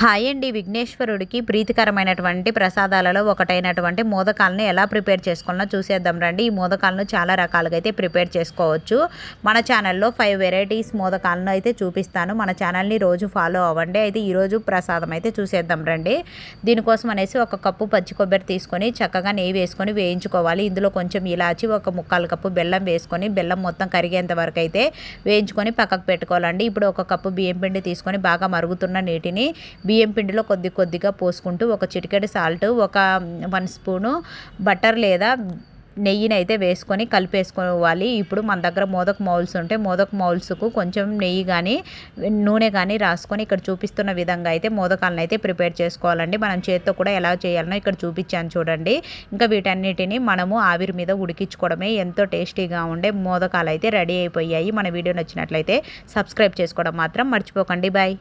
Hi అండి విఘ్నేశ్వరుడికి ప్రీతికరమైనటువంటి ప్రసాదాలలో ఒకటైనటువంటి మోదకాలను ఎలా ప్రిపేర్ చేసుకోవాలో చూసేద్దాం రండి. ఈ మోదకాలను చాలా రకాలుగా అయితే ప్రిపేర్ చేసుకోవచ్చు. మన ఛానల్లో ఫైవ్ వెరైటీస్ మోదకాలను అయితే చూపిస్తాను. మన ఛానల్ని రోజు ఫాలో అవ్వండి. అయితే ఈరోజు ప్రసాదం అయితే చూసేద్దాం రండి. దీనికోసం అనేసి ఒక కప్పు పచ్చి కొబ్బరి తీసుకొని చక్కగా నెయ్యి వేసుకొని వేయించుకోవాలి. ఇందులో కొంచెం ఇలాచి ఒక ముక్కాలు కప్పు బెల్లం వేసుకొని బెల్లం మొత్తం కరిగేంత వరకు అయితే వేయించుకొని పక్కకు పెట్టుకోవాలండి. ఇప్పుడు ఒక కప్పు బియ్యం పిండి తీసుకొని బాగా మరుగుతున్న నీటిని బియ్యం పిండిలో కొద్ది కొద్దిగా పోసుకుంటూ ఒక చిటికెడు సాల్ట్ ఒక వన్ స్పూను బటర్ లేదా నెయ్యిని అయితే వేసుకొని కలిపేసుకోవాలి. ఇప్పుడు మన దగ్గర మోదక్ మౌల్స్ ఉంటే మోదక్ మౌల్స్కు కొంచెం నెయ్యి కానీ నూనె కానీ రాసుకొని ఇక్కడ చూపిస్తున్న విధంగా అయితే మోదకాలను అయితే ప్రిపేర్ చేసుకోవాలండి. మనం చేత్తో కూడా ఎలా చేయాలనో ఇక్కడ చూపించాను చూడండి. ఇంకా వీటన్నిటిని మనము ఆవిరి మీద ఉడికించుకోవడమే ఎంతో టేస్టీగా ఉండే మోదకాలు అయితే రెడీ అయిపోయాయి. మన వీడియో నచ్చినట్లయితే సబ్స్క్రైబ్ చేసుకోవడం మాత్రం మర్చిపోకండి. బాయ్.